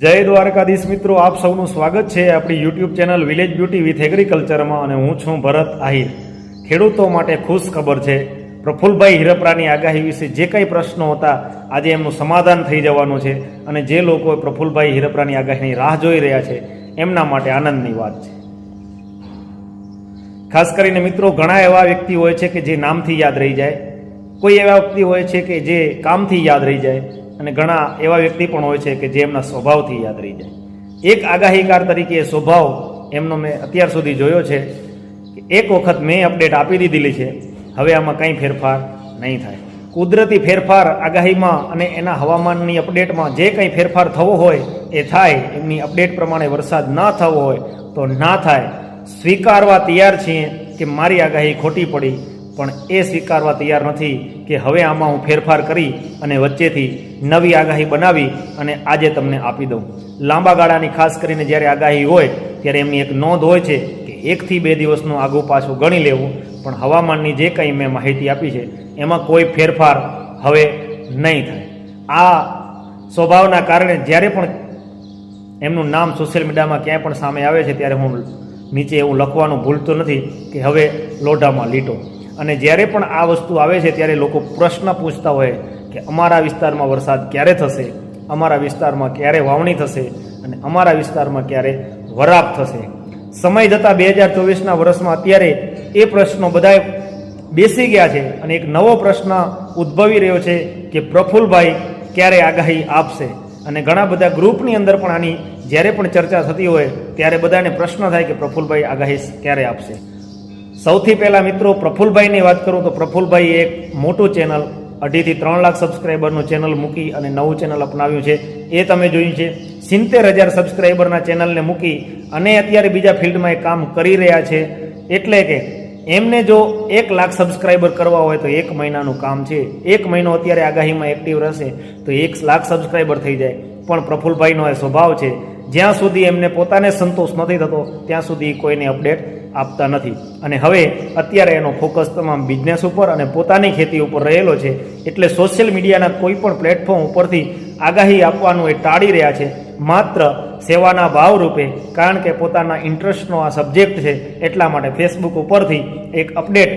જય દ્વારકાધીશ મિત્રો, આપ સૌનું સ્વાગત છે આપણી YouTube channel village beauty with એગ્રીકલ્ચરમાં અને હું છું ભરત આહિર. ખેડૂતો માટે ખુશ ખબર છે. પ્રફુલભાઈ હિરપરાની આગાહી વિશે જે કંઈ પ્રશ્નો હતા, આજે એમનું સમાધાન થઈ જવાનું છે અને જે લોકો પ્રફુલભાઈ હિરપરાની આગાહીની રાહ જોઈ રહ્યા છે, એમના માટે આનંદની વાત છે. ખાસ કરીને મિત્રો, ઘણા એવા વ્યક્તિ હોય છે કે જે નામથી યાદ રહી જાય. કોઈ એવા વ્યક્તિ હોય છે કે જે કામથી યાદ રહી જાય. અને ઘણા એવા વ્યક્તિ પણ હોય છે કે જે એમના સ્વભાવથી યાદ રહી જાય. એક આગાહીકાર તરીકે એ સ્વભાવ એમનો મેં અત્યાર સુધી જોયો છે કે એક વખત મેં અપડેટ આપી દીધેલી છે, હવે આમાં કંઈ ફેરફાર નહીં થાય. કુદરતી ફેરફાર આગાહીમાં અને એના હવામાનની અપડેટમાં જે કંઈ ફેરફાર થવો હોય એ થાય, એમની અપડેટ પ્રમાણે વરસાદ ન થવો હોય તો ના થાય. સ્વીકારવા તૈયાર છીએ કે મારી આગાહી ખોટી પડી પણ એ સ્વીકારવા તૈયાર નથી કે હવે આમાં હું ફેરફાર કરી અને વચ્ચેથી નવી આગાહી બનાવી અને આજે તમને આપી દઉં. લાંબા ગાળાની ખાસ કરીને જ્યારે આગાહી હોય, ત્યારે એમની એક નોંધ હોય છે કે એકથી બે દિવસનું આગું પાછું ગણી લેવું, પણ હવામાનની જે કંઈ મેં માહિતી આપી છે, એમાં કોઈ ફેરફાર હવે નહીં થાય. આ સ્વભાવના કારણે જ્યારે પણ એમનું નામ સોશિયલ મીડિયામાં ક્યાંય પણ સામે આવે છે, ત્યારે હું નીચે એવું લખવાનું ભૂલતો નથી કે હવે લોઢામાં લીટો. અને જ્યારે પણ આ વસ્તુ આવે છે, ત્યારે લોકો પ્રશ્ન પૂછતા હોય કે અમારા વિસ્તારમાં વરસાદ ક્યારે થશે, અમારા વિસ્તારમાં ક્યારે વાવણી થશે અને અમારા વિસ્તારમાં ક્યારે વરાપ થશે. સમય જતાં બે હજાર ચોવીસના વર્ષમાં અત્યારે એ પ્રશ્નો બધાએ બેસી ગયા છે અને એક નવો પ્રશ્ન ઉદ્ભવી રહ્યો છે કે પ્રફુલભાઈ ક્યારે આગાહી આપશે? અને ઘણા બધા ગ્રુપની અંદર પણ આની જ્યારે પણ ચર્ચા થતી હોય, ત્યારે બધાને પ્રશ્ન થાય કે પ્રફુલભાઈ આગાહી ક્યારે આપશે? સૌથી પહેલાં મિત્રો પ્રફુલભાઈની વાત કરું તો પ્રફુલભાઈ એક મોટું ચેનલ, અઢીથી ત્રણ લાખ સબસ્ક્રાઈબરનું ચેનલ મૂકી અને નવું ચેનલ અપનાવ્યું છે. એ તમે જોયું છે. સિત્તેર હજાર સબસ્ક્રાઈબરના ચેનલને મૂકી અને અત્યારે બીજા ફિલ્ડમાં એ કામ કરી રહ્યા છે. એટલે કે એમને જો એક લાખ સબસ્ક્રાઈબર કરવા હોય તો એક મહિનાનું કામ છે. એક મહિનો અત્યારે આગાહીમાં એક્ટિવ રહેશે તો એક લાખ સબસ્ક્રાઈબર થઈ જાય. પણ પ્રફુલભાઈનો એ સ્વભાવ છે. જ્યાં સુધી એમને પોતાને સંતોષ નથી થતો, ત્યાં સુધી કોઈને અપડેટ આપતા નથી. અને હવે અત્યારે એનો ફોકસ તમામ બિઝનેસ ઉપર અને પોતાની ખેતી ઉપર રહેલો છે. એટલે સોશિયલ મીડિયાના કોઈ પણ પ્લેટફોર્મ ઉપરથી આગાહી આપવાનું એ ટાળી રહ્યા છે. માત્ર સેવાના ભાવ રૂપે, કારણ કે પોતાના ઇન્ટરેસ્ટનો આ સબ્જેક્ટ છે, એટલા માટે ફેસબુક ઉપરથી એક અપડેટ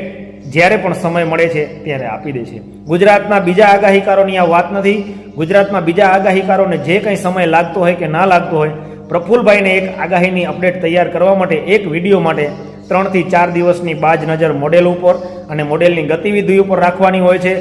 જ્યારે પણ સમય મળે છે, ત્યારે આપી દે છે. ગુજરાતના બીજા આગાહીકારોની આ વાત નથી. ગુજરાતમાં બીજા આગાહીકારોને જે કંઈ સમય લાગતો હોય કે ના લાગતો હોય, પ્રફુલભાઈને એક આગાહીની અપડેટ તૈયાર કરવા માટે, એક વીડિયો માટે ત્રણથી ચાર દિવસની બાજ નજર મોડેલ ઉપર અને મોડેલની ગતિવિધિ ઉપર રાખવાની હોય છે.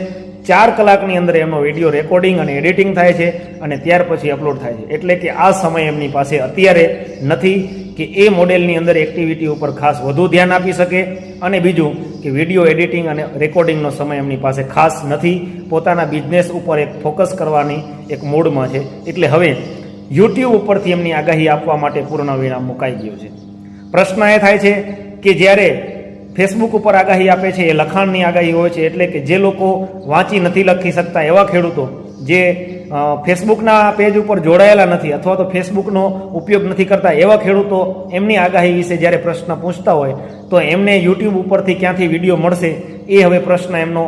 ચાર કલાકની અંદર એમનો વીડિયો રેકોર્ડિંગ અને એડિટિંગ થાય છે અને ત્યાર પછી અપલોડ થાય છે. એટલે કે આ સમય એમની પાસે અત્યારે નથી કે એ મોડેલની અંદર એક્ટિવિટી ઉપર ખાસ વધુ ધ્યાન આપી શકે. અને બીજું કે વીડિયો એડિટિંગ અને રેકોર્ડિંગનો સમય એમની પાસે ખાસ નથી. પોતાના બિઝનેસ ઉપર એક ફોકસ કરવાની એક મૂડમાં છે. એટલે હવે યુટ્યુબ ઉપરથી એમની આગાહી આપવા માટે પૂર્ણ વિરામ મુકાઈ ગયો છે. પ્રશ્ન એ થાય છે કે જ્યારે ફેસબુક ઉપર આગાહી આપે છે, એ લખાણની આગાહી હોય છે, એટલે કે જે લોકો વાંચી નથી લખી શકતા એવા ખેડૂતો જે ફેસબુકના પેજ ઉપર જોડાયેલા નથી અથવા તો ફેસબુકનો ઉપયોગ નથી કરતા એવા ખેડૂતો એમની આગાહી વિશે જ્યારે પ્રશ્ન પૂછતા હોય, તો એમને યુટ્યુબ ઉપરથી ક્યાંથી વીડિયો મળશે એ હવે પ્રશ્ન એમનો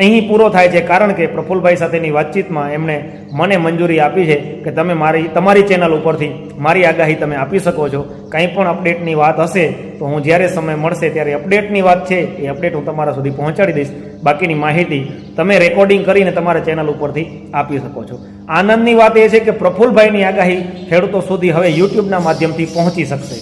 અહીં પૂરો થાય છે કારણ કે પ્રફુલભાઈ સાથેની વાતચીતમાં એમણે મને મંજૂરી આપી છે કે તમે મારી, તમારી ચેનલ ઉપરથી મારી આગાહી તમે આપી શકો છો. કંઈ પણ અપડેટની વાત હશે તો હું જ્યારે સમય મળશે ત્યારે અપડેટની વાત છે એ અપડેટ હું તમારા સુધી પહોંચાડી દઈશ. બાકીની માહિતી તમે રેકોર્ડિંગ કરીને તમારા ચેનલ ઉપરથી આપી શકો છો. આનંદની વાત એ છે કે પ્રફુલભાઈની આગાહી ખેડૂતો સુધી હવે યુટ્યુબના માધ્યમથી પહોંચી શકશે.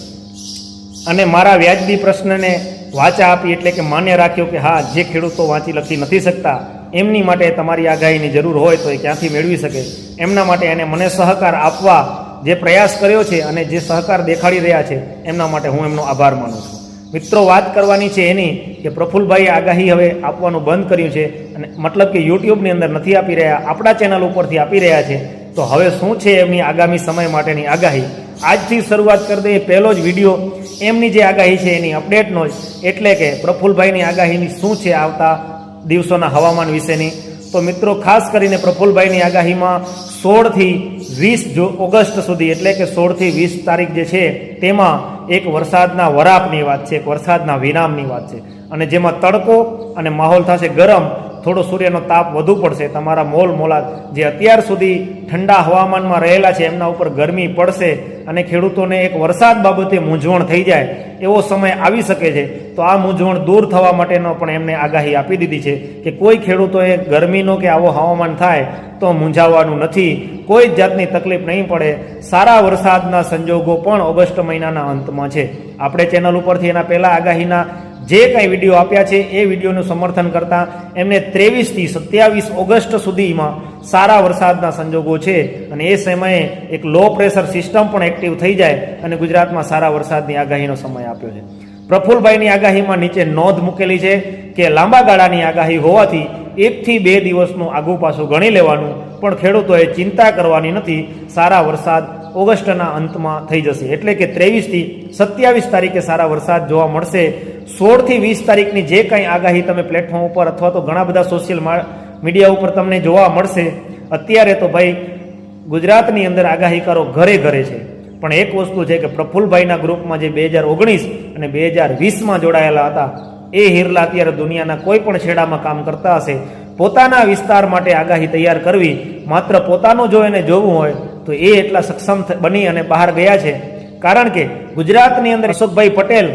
અને મારા વ્યાજબી પ્રશ્નને વાચા આપી એટલે કે માન્ય રાખ્યો કે હા, જે ખેડૂતો વાંચી લખી નથી શકતા, એમની માટે તમારી આગાહીની જરૂર હોય તો એ ક્યાંથી મેળવી શકે? એમના માટે એને મને સહકાર આપવા જે પ્રયાસ કર્યો છે અને જે સહકાર દેખાડી રહ્યા છે, એમના માટે હું એમનો આભાર માનું છું. મિત્રો, વાત કરવાની છે એની કે પ્રફુલભાઈએ આગાહી હવે આપવાનું બંધ કર્યું છે અને મતલબ કે યુટ્યુબની અંદર નથી આપી રહ્યા, આપણા ચેનલ ઉપરથી આપી રહ્યા છે. તો હવે શું છે એમની આગામી સમય માટેની આગાહી? આજથી શરૂઆત કરી દઈએ પહેલો જ વીડિયો. એમની જે આગાહી છે એની અપડેટનો જ. એટલે કે પ્રફુલભાઈની આગાહીની શું છે આવતા દિવસોના હવામાન વિશેની. તો મિત્રો, ખાસ કરીને પ્રફુલભાઈની આગાહીમાં સોળથી વીસ ઓગસ્ટ સુધી, એટલે કે સોળથી વીસ તારીખ જે છે, તેમાં એક વરસાદના વરાપની વાત છે, એક વરસાદના વિરામની વાત છે. અને જેમાં તડકો અને માહોલ થશે ગરમ, થોડો સૂર્યનો તાપ વધુ પડશે. તમારા મોલ મોલા જે અત્યાર સુધી ઠંડા હવામાનમાં રહેલા છે, એમના ઉપર ગરમી પડશે અને ખેડૂતોને એક વરસાદ બાબતે મૂંઝવણ થઈ જાય એવો સમય આવી શકે છે. તો આ મૂંઝવણ દૂર થવા માટેનો પણ એમને આગાહી આપી દીધી છે કે કોઈ ખેડૂતોએ ગરમીનો કે આવો હવામાન થાય તો મૂંઝાવાનું નથી. કોઈ જ જાતની તકલીફ નહીં પડે. સારા વરસાદના સંજોગો પણ ઓગસ્ટ મહિનાના અંતમાં છે. આપણે ચેનલ ઉપરથી એના પહેલાં આગાહીના જે કાંઈ વીડિયો આપ્યા છે, એ વિડીયોનું સમર્થન કરતા એમને ત્રેવીસથી સત્યાવીસ ઓગસ્ટ સુધીમાં સારા વરસાદના સંજોગો છે અને એ સમયે એક લો પ્રેશર સિસ્ટમ પણ એક્ટિવ થઈ જાય અને ગુજરાતમાં સારા વરસાદની આગાહીનો સમય આપ્યો છે. પ્રફુલભાઈની આગાહીમાં નીચે નોંધ મૂકેલી છે કે લાંબા ગાળાની આગાહી હોવાથી એકથી બે દિવસનું આગુ પાછું ગણી લેવાનું પણ ખેડૂતોએ ચિંતા કરવાની નથી. સારા વરસાદ ઓગસ્ટના અંતમાં થઈ જશે. એટલે કે ત્રેવીસથી સત્યાવીસ તારીખે સારા વરસાદ જોવા મળશે. સોળથી વીસ તારીખની જે કાંઈ આગાહી તમે પ્લેટફોર્મ ઉપર અથવા તો ઘણા બધા સોશિયલ મીડિયા ઉપર તમને જોવા મળશે. અત્યારે તો ભાઈ, ગુજરાતની અંદર આગાહીકારો ઘરે ઘરે છે. પણ એક વસ્તુ છે કે પ્રફુલભાઈના ગ્રુપમાં જે બે હજાર ઓગણીસ અને બે હજાર વીસમાં જોડાયેલા હતા, એ હિરલા અત્યારે દુનિયાના કોઈ પણ છેડામાં કામ કરતા હશે. પોતાના વિસ્તાર માટે આગાહી તૈયાર કરવી, માત્ર પોતાનું જો એને જોવું હોય તો એ એટલા સક્ષમ બની અને બહાર ગયા છે. કારણ કે ગુજરાતની અંદર અશોકભાઈ પટેલ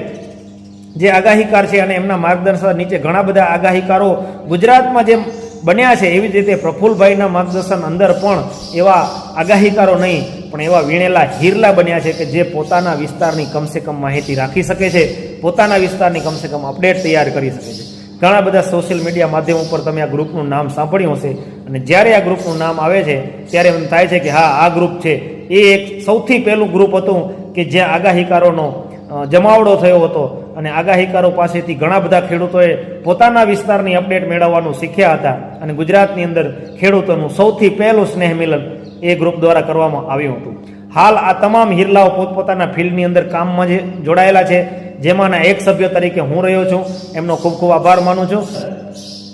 જે આગાહીકાર છે અને એમના માર્ગદર્શન નીચે ઘણા બધા આગાહીકારો ગુજરાતમાં જેમ બન્યા છે, એવી જ રીતે પ્રફુલભાઈના માર્ગદર્શન અંદર પણ એવા આગાહીકારો નહીં, પણ એવા વીણેલા હીરલા બન્યા છે કે જે પોતાના વિસ્તારની કમસે કમ માહિતી રાખી શકે છે, પોતાના વિસ્તારની કમસે કમ અપડેટ તૈયાર કરી શકે છે. ઘણા બધા સોશિયલ મીડિયા માધ્યમ ઉપર તમે આ ગ્રુપનું નામ સાંભળ્યું હશે. અને જ્યારે આ ગ્રુપનું નામ આવે છે, ત્યારે એમ થાય છે કે હા, આ ગ્રુપ છે. એ એક સૌથી પહેલું ગ્રુપ હતું કે જ્યાં આગાહીકારોનો જમાવડો થયો હતો. અને આગાહીકારો પાસેથી ઘણા બધા ખેડૂતોએ પોતાના વિસ્તારની અપડેટ મેળવવાનું શીખ્યા હતા. અને ગુજરાતની અંદર ખેડૂતોનું સૌથી પહેલું સ્નેહ મિલન એ ગ્રુપ દ્વારા કરવામાં આવ્યું હતું. હાલ આ તમામ હિરલાઓ પોતપોતાના ફિલ્ડની અંદર કામમાં જે જોડાયેલા છે. જેમાંના એક સભ્ય તરીકે હું રહ્યો છું, એમનો ખૂબ ખૂબ આભાર માનું છું.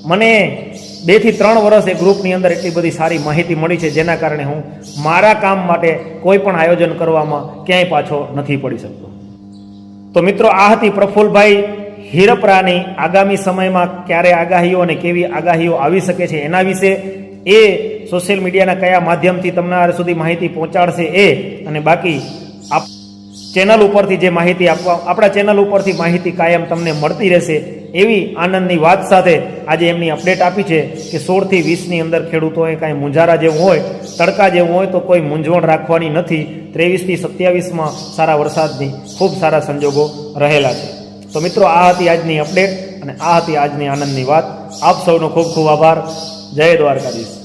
મને બેથી ત્રણ વર્ષ એ ગ્રુપની અંદર એટલી બધી સારી માહિતી મળી છે, જેના કારણે હું મારા કામ માટે કોઈ પણ આયોજન કરવામાં ક્યાંય પાછો નથી પડી શકતો. તો મિત્રો, આ હતી પ્રફુલભાઈ હીરપરાની આગામી સમયમાં ક્યારે આગાહીઓ અને કેવી આગાહીઓ આવી શકે છે એના વિશે. એ સોશિયલ મીડિયાના કયા માધ્યમથી તમને સુધી માહિતી પહોંચાડશે એ અને બાકી આપ ચેનલ ઉપરથી જે માહિતી આપવા આપણા ચેનલ ઉપરથી માહિતી કાયમ તમને મળતી રહેશે. એવી આનંદની વાત સાથે આજે એમની અપડેટ આપી છે કે સોળથી વીસની અંદર ખેડૂતોએ કાંઈ મૂંઝારા જેવું હોય, તડકા જેવું હોય તો કોઈ મૂંઝવણ રાખવાની નથી. ત્રેવીસથી સત્યાવીસમાં સારા વરસાદની ખૂબ સારા સંજોગો રહેલા છે. તો મિત્રો, આ હતી આજની અપડેટ અને આ હતી આજની આનંદની વાત. આપ સૌનો ખૂબ ખૂબ આભાર. જય દ્વારકાધીશ.